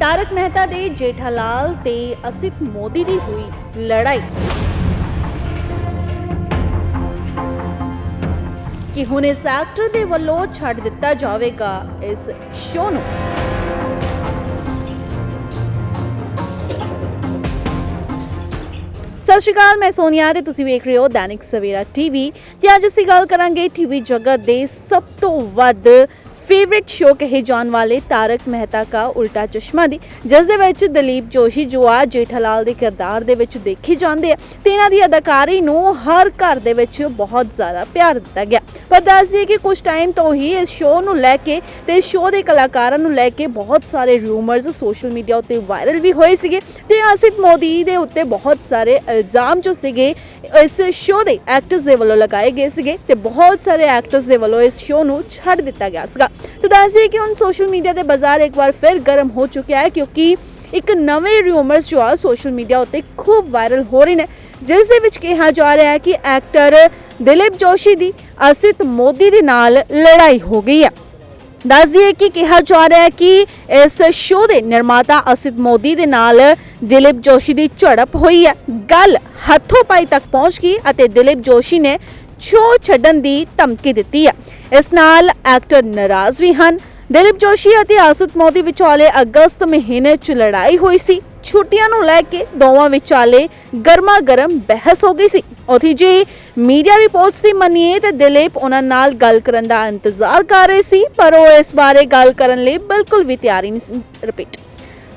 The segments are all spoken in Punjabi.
ਤਾਰਕ ਮਹਿਤਾ ਦੇ ਜੇਠਾਲਾਲ ਤੇ ਅਸਿਤ ਮੋਦੀ ਦੀ ਹੋਈ ਲੜਾਈ। ਕਿ ਹੁਣ ਇਸ ਐਕਟਰ ਦੇ ਵੱਲੋਂ ਛੱਡ ਦਿੱਤਾ ਜਾਵੇਗਾ ਇਸ ਸ਼ੋਅ ਨੂੰ। ਸਤਿ ਸ਼੍ਰੀ ਅਕਾਲ, ਮੈਂ ਸੋਨੀਆ ਤੇ ਤੁਸੀਂ ਵੇਖ ਰਹੇ ਹੋ ਦੈਨਿਕ ਸਵੇਰਾ ਟੀਵੀ। ਤੇ ਅੱਜ ਅਸੀਂ ਗੱਲ ਕਰਾਂਗੇ ਟੀਵੀ ਜਗਤ ਦੇ ਸਭ ਤੋਂ ਵੱਧ ਫੇਵਰਿਟ ਸ਼ੋਅ ਕਹੇ ਜਾਣ ਵਾਲੇ ਤਾਰਕ ਮਹਿਤਾ ਕਾ ਉਲਟਾ ਚਸ਼ਮਾ ਦੀ, ਜਿਸ ਦੇ ਵਿੱਚ ਦਲੀਪ ਜੋਸ਼ੀ ਜੋ ਆ ਜੇਠਾਲਾਲ ਦੇ ਕਿਰਦਾਰ ਦੇ ਵਿੱਚ ਦੇਖੇ ਜਾਂਦੇ ਆ ਤੇ ਇਹਨਾਂ ਦੀ ਅਦਾਕਾਰੀ ਨੂੰ ਹਰ ਘਰ ਦੇ ਵਿੱਚ ਬਹੁਤ ਜ਼ਿਆਦਾ ਪਿਆਰ ਦਿੱਤਾ ਗਿਆ। ਪਰ ਦੱਸ ਦਈਏ ਕਿ ਕੁਝ ਟਾਈਮ ਤੋਂ ਹੀ ਇਸ ਸ਼ੋਅ ਨੂੰ ਲੈ ਕੇ ਤੇ ਇਸ ਸ਼ੋਅ ਦੇ ਕਲਾਕਾਰਾਂ ਨੂੰ ਲੈ ਕੇ ਬਹੁਤ ਸਾਰੇ ਰੂਮਰਸ ਸੋਸ਼ਲ ਮੀਡੀਆ ਉੱਤੇ ਵਾਇਰਲ ਵੀ ਹੋਏ ਸੀਗੇ ਤੇ ਅਸਿਤ ਮੋਦੀ ਦੇ ਉੱਤੇ ਬਹੁਤ ਸਾਰੇ ਇਲਜ਼ਾਮ ਜੋ ਸੀਗੇ, ਇਸ ਸ਼ੋਅ ਦੇ ਐਕਟਰਸ ਦੇ ਵੱਲੋਂ ਲਗਾਏ ਗਏ ਸੀਗੇ ਤੇ ਬਹੁਤ ਸਾਰੇ ਐਕਟਰਸ ਦੇ ਵੱਲੋਂ ਇਸ ਸ਼ੋਅ ਨੂੰ ਛੱਡ ਦਿੱਤਾ ਗਿਆ ਸੀਗਾ। ਤੇ ਦੱਸ ਕਿ ਹੁਣ ਸੋਸ਼ਲ ਮੀਡੀਆ ਦੇ ਬਾਜ਼ਾਰ ਇੱਕ ਵਾਰ ਫਿਰ ਗਰਮ ਹੋ ਚੁੱਕਿਆ ਹੈ ਕਿਉਂਕਿ ਇੱਕ ਨਵੇਂ ਰਿਊਮਰਸ ਜੋ ਆ ਸੋਸ਼ਲ ਮੀਡੀਆ ਉੱਤੇ ਖੂਬ ਵਾਇਰਲ ਹੋ ਰਹੇ ਨੇ, ਜਿਸ ਦੇ ਵਿੱਚ ਕਿਹਾ ਜਾ ਰਿਹਾ ਹੈ ਕਿ ਐਕਟਰ ਦਿਲੀਪ ਜੋਸ਼ੀ ਦੀ, ਅਸਿਤ ਮੋਦੀ ਦੇ ਨਾਲ ਲੜਾਈ ਹੋ ਗਈ ਹੈ। ਦੱਸ ਦਈਏ ਕਿ ਕਿਹਾ ਜਾ ਰਿਹਾ ਹੈ ਕਿ ਇਸ ਸ਼ੋਅ ਦੇ ਨਿਰਮਾਤਾ ਅਸਿਤ ਮੋਦੀ ਦੇ ਨਾਲ ਦਿਲੀਪ ਜੋਸ਼ੀ ਦੀ ਝੜਪ ਹੋਈ ਹੈ। ਗੱਲ ਹੱਥੋਂ ਪਾਈ ਤੱਕ ਪਹੁੰਚ ਗਈ ਅਤੇ ਦਿਲੀਪ ਜੋਸ਼ੀ ਨੇ ਸ਼ੋਅ ਛੱਡਣ ਦੀ ਧਮਕੀ ਦਿੱਤੀ ਹੈ। ਇਸ ਨਾਲ ਐਕਟਰ ਨਾਰਾਜ਼ ਵੀ ਹਨ। ਦਿਲੀਪ ਜੋਸ਼ੀ ਅਤੇ ਅਸਿਤ ਮੋਦੀ ਵਿਚਾਲੇ ਅਗਸਤ ਮਹੀਨੇ 'ਚ ਲੜਾਈ ਹੋਈ ਸੀ। ਛੁੱਟੀਆਂ ਨੂੰ ਲੈ ਕੇ ਦੋਵਾਂ ਵਿਚਾਲੇ ਗਰਮਾ ਗਰਮ ਬਹਿਸ ਹੋ ਗਈ ਸੀ। ਉਥੇ ਜੇ ਮੀਡੀਆ ਰਿਪੋਰਟਸ ਦੀ ਮੰਨੀਏ ਤਾਂ ਦਿਲੀਪ ਉਹਨਾਂ ਨਾਲ ਗੱਲ ਕਰਨ ਦਾ ਇੰਤਜ਼ਾਰ ਕਰ ਰਹੇ ਸੀ, ਪਰ ਉਹ ਇਸ ਬਾਰੇ ਗੱਲ ਕਰਨ ਲਈ ਬਿਲਕੁਲ ਵੀ ਤਿਆਰ ਨਹੀਂ ਸੀ। ਰਿਪੀਟ।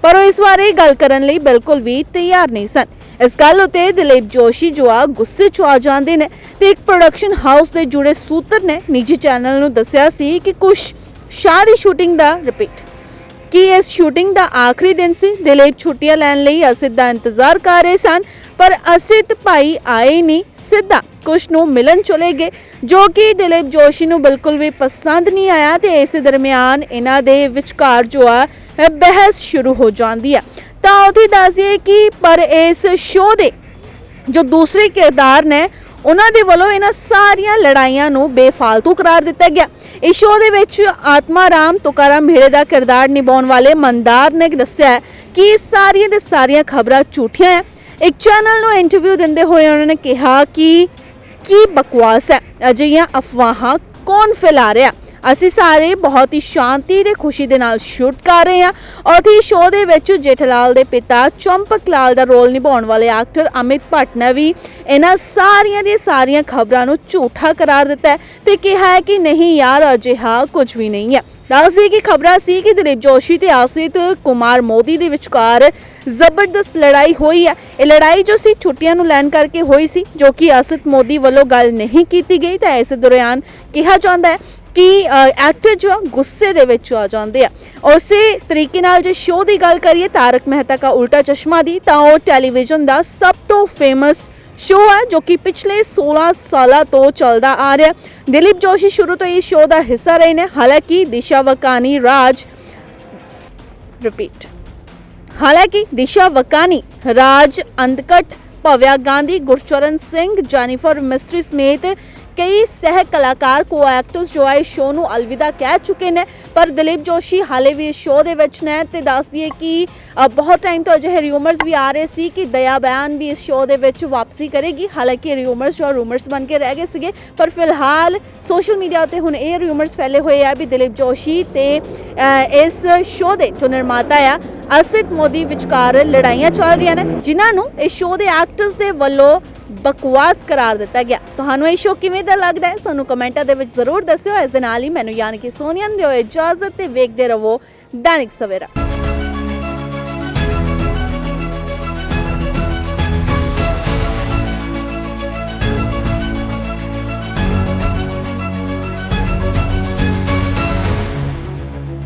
ਪਰ ਉਹ ਇਸ ਬਾਰੇ ਗੱਲ ਕਰਨ ਲਈ ਬਿਲਕੁਲ ਵੀ ਤਿਆਰ ਨਹੀਂ ਸਨ। ਇਸ ਗੱਲ ਉਤੇ ਦਿਲੀਪ ਜੋਸ਼ੀ ਜੋ ਆ ਗੁੱਸੇ 'ਚ ਆ ਜਾਂਦੇ ਨੇ ਤੇ ਇੱਕ ਪ੍ਰੋਡਕਸ਼ਨ ਹਾਊਸ ਦੇ ਜੁੜੇ ਸੂਤਰ ਨੇ ਨਿੱਜੀ ਚੈਨਲ ਨੂੰ ਦੱਸਿਆ ਸੀ ਕਿ ਕੁਝ ਸ਼ਾਹ ਦੀ ਸ਼ੂਟਿੰਗ ਦਾ ਰਿਪੀਟ ਕਿ ਇਸ ਸ਼ੂਟਿੰਗ ਦਾ ਆਖਰੀ ਦਿਨ ਸੀ? ਦਿਲੀਪ ਛੁੱਟੀਆਂ ਲੈਣ ਲਈ ਅਸਿਤ ਦਾ ਇੰਤਜ਼ਾਰ ਕਰ ਰਹੇ ਸਨ, ਪਰ ਅਸਿਤ ਭਾਈ ਆਏ ਨਹੀਂ, ਸਿੱਧਾ ਕੁਸ਼ ਨੂੰ ਮਿਲਣ ਚਲੇ ਗਏ, ਜੋ ਕਿ ਦਿਲੀਪ ਜੋਸ਼ੀ ਨੂੰ ਬਿਲਕੁਲ ਵੀ ਪਸੰਦ ਨਹੀਂ ਆਇਆ ਤੇ ਇਸੇ ਦਰਮਿਆਨ ਇਹਨਾਂ ਦੇ ਵਿਚਕਾਰ ਜੋ ਆ ਬਹਿਸ ਸ਼ੁਰੂ ਹੋ ਜਾਂਦੀ ਹੈ ਤਾਂ ਉਥੇ ਦੱਸਿਏ ਕਿ ਪਰ ਇਸ ਸ਼ੋਅ ਦੇ ਜੋ ਦੂਸਰੇ ਕਿਰਦਾਰ ਨੇ, ਉਹਨਾਂ ਦੇ ਵੱਲੋਂ ਇਹਨਾਂ ਸਾਰੀਆਂ ਲੜਾਈਆਂ ਨੂੰ ਬੇਫਾਲਤੂ ਕਰਾਰ ਦਿੱਤਾ ਗਿਆ। ਇਸ ਸ਼ੋਅ ਦੇ ਵਿੱਚ ਆਤਮਾ ਰਾਮ ਤੁਕਾਰਾਮ ਭੇੜੇ ਦਾ ਕਿਰਦਾਰ ਨਿਭਾਉਣ ਵਾਲੇ ਮੰਦਾਰ ਨੇ ਦੱਸਿਆ ਕਿ ਸਾਰੀਆਂ ਦੇ ਸਾਰੀਆਂ ਖਬਰਾਂ ਝੂਠੀਆਂ ਹੈ। ਇੱਕ ਚੈਨਲ ਨੂੰ ਇੰਟਰਵਿਊ ਦਿੰਦੇ ਹੋਏ ਉਹਨਾਂ ਨੇ ਕਿਹਾ ਕਿ ਕੀ ਬਕਵਾਸ ਹੈ? ਅਜਿਹੀਆਂ ਅਫਵਾਹਾਂ ਕੌਣ ਫੈਲਾ ਰਿਹਾ ਅਸੀਂ ਸਾਰੇ ਬਹੁਤ ਹੀ ਸ਼ਾਂਤੀ ਤੇ ਖੁਸ਼ੀ ਦੇ ਨਾਲ ਸ਼ੂਟ ਕਰ ਰਹੇ ਹਾਂ। ਔਰ ਸ਼ੋਅ ਦੇ ਵਿੱਚ ਜੇਠਲਾਲ ਦੇ ਪਿਤਾ ਚੰਪਕ ਲਾਲ ਦਾ ਰੋਲ ਨਿਭਾਉਣ ਵਾਲੇ ਐਕਟਰ ਅਮਿਤ ਭੱਟ ਨੇ ਵੀ ਇਹਨਾਂ ਸਾਰੀਆਂ ਦੀਆਂ ਸਾਰੀਆਂ ਖਬਰਾਂ ਨੂੰ ਝੂਠਾ ਕਰਾਰ ਦਿੱਤਾ ਹੈ ਤੇ ਕਿਹਾ ਹੈ ਕਿ ਨਹੀਂ ਯਾਰ, ਅਜਿਹਾ ਕੁਝ ਵੀ ਨਹੀਂ ਹੈ। ਦੱਸਦੀ ਕਿ ਖਬਰਾਂ ਸੀ ਕਿ ਦਿਲੀਪ ਜੋਸ਼ੀ ਤੇ ਆਸਿਤ ਕੁਮਾਰ ਮੋਦੀ ਦੇ ਵਿਚਕਾਰ ਜ਼ਬਰਦਸਤ ਲੜਾਈ ਹੋਈ ਹੈ। ਇਹ ਲੜਾਈ ਜੋ ਸੀ ਛੁੱਟੀਆਂ ਨੂੰ ਲੈਣ ਕਰਕੇ ਹੋਈ ਸੀ, ਜੋ ਕਿ ਆਸਿਤ ਮੋਦੀ ਵੱਲੋਂ ਗੱਲ ਨਹੀਂ ਕੀਤੀ ਗਈ, ਤਾਂ ਇਸ ਦੌਰਾਨ ਕਿਹਾ ਜਾਂਦਾ ਹੈ ਕਿ ਐਕਟਰ ਜੋ ਗੁੱਸੇ ਦੇ ਵਿੱਚ ਆ ਜਾਂਦੇ ਆ। ਉਸੇ ਤਰੀਕੇ ਨਾਲ ਜੇ ਸ਼ੋਅ ਦੀ ਗੱਲ ਕਰੀਏ, ਤਾਰਕ ਮਹਿਤਾ ਕਾ ਉਲਟਾ ਚਸ਼ਮਾ ਦੀ, ਤਾਂ ਉਹ ਟੈਲੀਵਿਜ਼ਨ ਦਾ ਸਭ ਤੋਂ ਫੇਮਸ ਸ਼ੋਅ ਹੈ, ਜੋ ਕਿ ਪਿਛਲੇ 16 ਸਾਲਾਂ ਤੋਂ ਚੱਲਦਾ ਆ ਰਿਹਾ ਦਿਲੀਪ ਜੋਸ਼ੀ ਸ਼ੁਰੂ ਤੋਂ ਇਸ ਸ਼ੋਅ ਦਾ ਹਿੱਸਾ ਰਹੇ ਨੇ। ਹਾਲਾਂਕਿ ਦਿਸ਼ਾ ਵਕਾਨੀ ਰਾਜ ਰਿਪੀਟ ਹਾਲਾਂਕਿ ਦਿਸ਼ਾ ਵਕਾਨੀ ਰਾਜ ਅੰਧਕਟ, ਭਵਿਆ ਗਾਂਧੀ, ਗੁਰਚਰਨ ਸਿੰਘ, ਜੈਨੀਫਰ ਮਿਸਟਰੀ ਸਮੇਤ ਕਈ ਸਹਿ ਕਲਾਕਾਰ ਕੋ ਐਕਟਰਸ ਜੋ ਆ ਇਸ ਸ਼ੋਅ ਨੂੰ ਅਲਵਿਦਾ ਕਹਿ ਚੁੱਕੇ ਨੇ, ਪਰ ਦਲੀਪ ਜੋਸ਼ੀ ਹਾਲੇ ਵੀ ਇਸ ਸ਼ੋਅ ਦੇ ਵਿੱਚ ਨੇ ਤੇ ਦੱਸਦੀਏ ਕਿ ਬਹੁਤ ਟਾਈਮ ਤੋਂ ਅਜਿਹੇ ਰਿਊਮਰਸ ਵੀ ਆ ਰਹੇ ਸੀ ਕਿ ਦਇਆ ਬਿਆਨ ਵੀ ਇਸ ਸ਼ੋਅ ਦੇ ਵਿੱਚ ਵਾਪਸੀ ਕਰੇਗੀ। ਹਾਲਾਂਕਿ ਰਿਊਮਰਸ ਜੋ ਰੂਮਰਸ ਬਣ ਕੇ ਰਹਿ ਗਏ ਸੀਗੇ, ਪਰ ਫਿਲਹਾਲ ਸੋਸ਼ਲ ਮੀਡੀਆ ਤੇ ਹੁਣ ਇਹ ਰਿਊਮਰਸ ਫੈਲੇ ਹੋਏ ਆ ਵੀ ਦਲੀਪ ਜੋਸ਼ੀ ਤੇ ਇਸ ਸ਼ੋਅ ਦੇ ਜੋ ਨਿਰਮਾਤਾ ਆ ਅਸਿਤ ਮੋਦੀ ਵਿਚਕਾਰ ਲੜਾਈਆਂ ਚੱਲ ਰਹੀਆਂ ਨੇ, ਜਿਨ੍ਹਾਂ ਨੂੰ ਇਸ ਸ਼ੋਅ ਦੇ ਐਕਟਰਸ ਦੇ ਵੱਲੋਂ ਬਕਵਾਸ ਕਰਾਰ ਦਿੱਤਾ ਗਿਆ। ਤੁਹਾਨੂੰ ਇਹ ਸ਼ੋਅ ਕਿਵੇਂ ਦਾ ਲੱਗਦਾ ਹੈ? ਸਾਨੂੰ ਕਮੈਂਟਾਂ ਦੇ ਵਿੱਚ ਜ਼ਰੂਰ ਦੱਸਿਓ। ਇਸ ਦੇ ਨਾਲ ਹੀ ਮੈਨੂੰ ਯਾਨੀ ਕਿ ਸੋਨੀਆ ਦੇ ਹੋਏ ਇਜਾਜ਼ਤ ਤੇ ਵੇਖਦੇ ਰਹੋ ਦੈਨਿਕ ਸਵੇਰਾ।